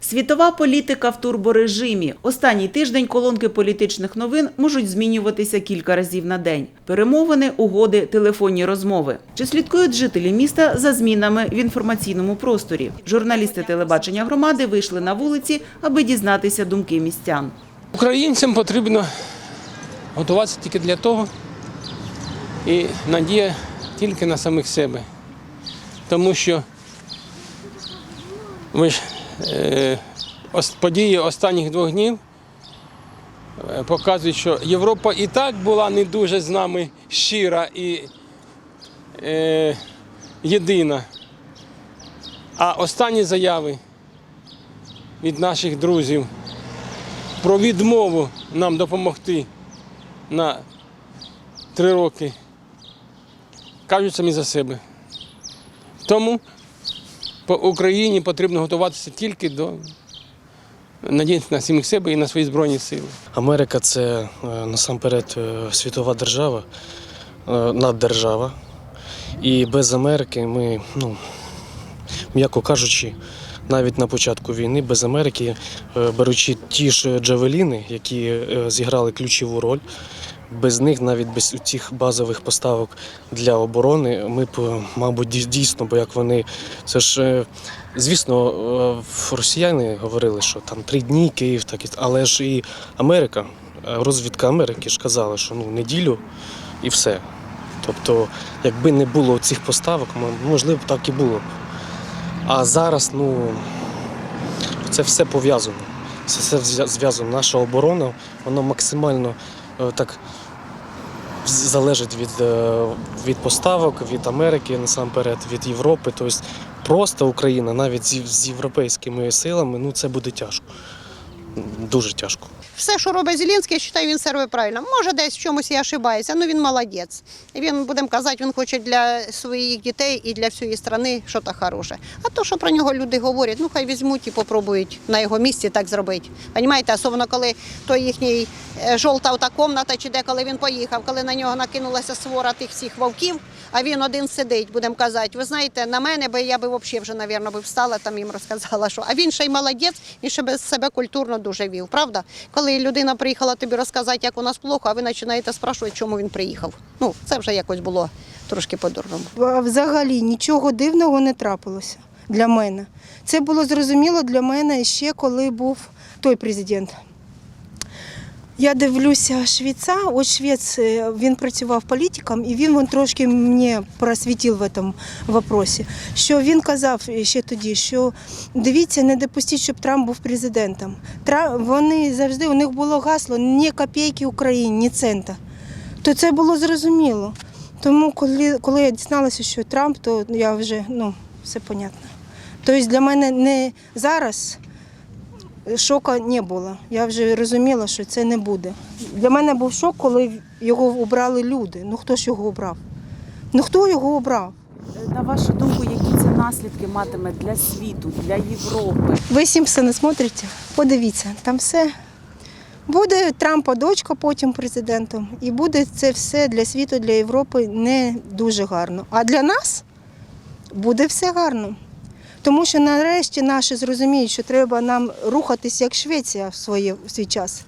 Світова політика в турборежимі. Останній тиждень колонки політичних новин можуть змінюватися кілька разів на день. Перемовини, угоди, телефонні розмови. Чи слідкують жителі міста за змінами в інформаційному просторі? Журналісти телебачення громади вийшли на вулиці, аби дізнатися думки містян. Українцям потрібно готуватися тільки для того і надія тільки на самих себе. Тому що ви ж, події останніх двох днів е, показують, що Європа і так була не дуже з нами щира і е, єдина. А останні заяви від наших друзів про відмову нам допомогти на три роки кажуть самі за себе. Тому по Україні потрібно готуватися тільки до надіятися на самих себе і на свої збройні сили. Америка це е, насамперед е, світова держава, е, наддержава. І без Америки ми, ну, м'яко кажучи, навіть на початку війни без Америки, беручи ті ж джавеліни, які зіграли ключову роль, без них, навіть без цих базових поставок для оборони, ми б, мабуть, дійсно, бо як вони. Це ж, е, звісно, е, росіяни говорили, що там три дні Київ, так і але ж і Америка, е, розвідка Америки ж казала, що ну неділю і все. Тобто, якби не було цих поставок, можливо, так і було б. А зараз, ну, це все пов'язано. Це все зв'язано. Наша оборона, вона максимально так залежить від, е, від поставок, від Америки насамперед, від Європи. Тобто просто Україна, навіть з європейськими силами, ну це буде тяжко. Дуже тяжко. Все, що робить Зеленський, я вважаю, він робить правильно. Може, десь в чомусь і ошибається, але він молодець. Він, будемо казати, він хоче для своїх дітей і для всієї країни щось хороше. А то, що про нього люди говорять, ну хай візьмуть і попробують на його місці так зробити. Понімаєте, особливо коли той їхній е, жовта та комната, чи де коли він поїхав, коли на нього накинулася свора тих всіх вовків, а він один сидить, будемо казати. Ви знаєте, на мене би я би взагалі вже, мабуть, встала там їм розказала, що а він ще й молодець, і ще без себе культурно дуже вів. Правда? Коли людина приїхала тобі розказати, як у нас плохо, а ви починаєте спрашувати, чому він приїхав. Ну, це вже якось було трошки по-дурному. Взагалі нічого дивного не трапилося для мене. Це було зрозуміло для мене ще коли був той президент. Я дивлюся швіца, от швець, е, він працював політиком, і він, він трошки мені просвітив в цьому вопросі. Що він казав ще тоді, що дивіться, не допустіть, щоб Трамп був президентом. Вони завжди у них було гасло ні копійки Україні, ні цента. То це було зрозуміло. Тому, коли, коли я дізналася, що Трамп, то я вже ну, все понятно. Тобто для мене не зараз шока не було. Я вже розуміла, що це не буде. Для мене був шок, коли його обрали люди. Ну хто ж його обрав? Ну хто його обрав? На вашу думку, які це наслідки матиме для світу, для Європи? Ви Сімпсони смотрите? Подивіться, там все. Буде Трампа дочка потім президентом, і буде це все для світу, для Європи не дуже гарно. А для нас буде все гарно. Тому що нарешті наші зрозуміють, що треба нам рухатись як Швеція в, своє, в свій час.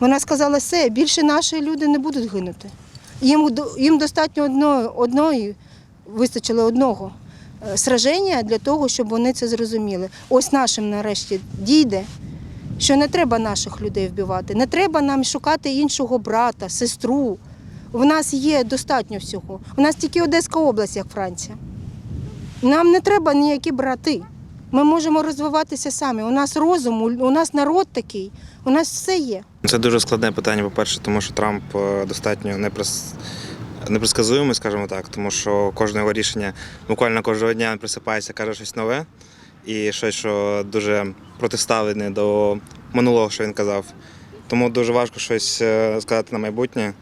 Вона сказала, все, більше наші люди не будуть гинути. Їм, їм достатньо одної, одної, вистачило одного е, сраження для того, щоб вони це зрозуміли. Ось нашим нарешті дійде, що не треба наших людей вбивати, не треба нам шукати іншого брата, сестру. В нас є достатньо всього. У нас тільки Одеська область, як Франція. Нам не треба ніякі брати. Ми можемо розвиватися самі. У нас розум, у нас народ такий, у нас все є. Це дуже складне питання, по-перше, тому що Трамп е, достатньо непрос- непредсказуємий, скажімо так, тому що кожне його рішення буквально кожного дня він присипається, каже щось нове і щось, що дуже протиставлене до минулого, що він казав. Тому дуже важко щось е, сказати на майбутнє.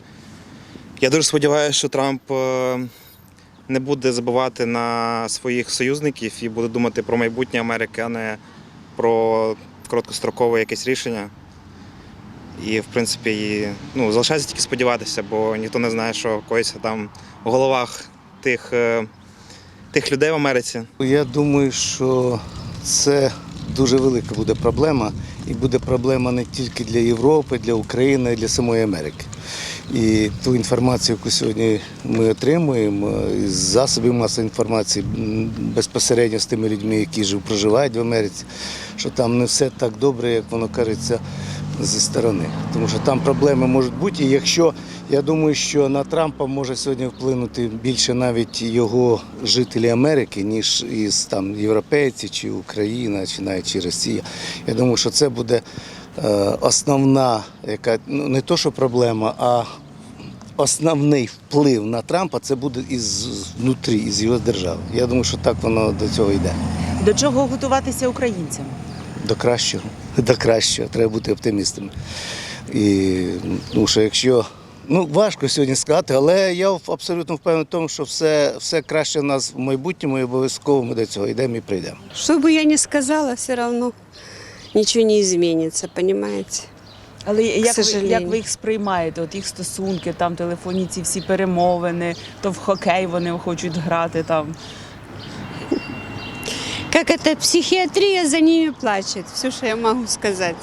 Я дуже сподіваюся, що Трамп е, не буде забувати на своїх союзників і буде думати про майбутнє Америки, а не про короткострокове якесь рішення. І, в принципі, ну, залишається тільки сподіватися, бо ніхто не знає, що коїться там в головах тих, е, тих людей в Америці. Я думаю, що це дуже велика буде проблема, і буде проблема не тільки для Європи, для України, для самої Америки. І ту інформацію, яку сьогодні ми отримуємо із засобів масової інформації безпосередньо з тими людьми, які живуть, проживають в Америці, що там не все так добре, як воно кажеться зі сторони. Тому що там проблеми можуть бути. І якщо я думаю, що на Трампа може сьогодні вплинути більше навіть його жителі Америки, ніж із там європейці, чи Україна, чи навіть чи Росія. Я думаю, що це буде е, основна, яка ну не то, що проблема, а основний вплив на Трампа це буде із внутрі, із його держави. Я думаю, що так воно до цього йде. До чого готуватися українцям? До кращого. До кращого. Треба бути оптимістами. І ну, що якщо. Ну, важко сьогодні сказати, але я абсолютно впевнений в тому, що все, все краще в нас в майбутньому і обов'язково ми до цього йдемо і прийдемо. Что бы я ни сказала, все равно ничего не изменится, понимаете? Але як ви, як ви їх сприймаєте? От їх стосунки, там телефонні ці всі перемовини, то в хокей вони хочуть грати там. Как это психиатрия за ними плачет, все, что я могу сказать.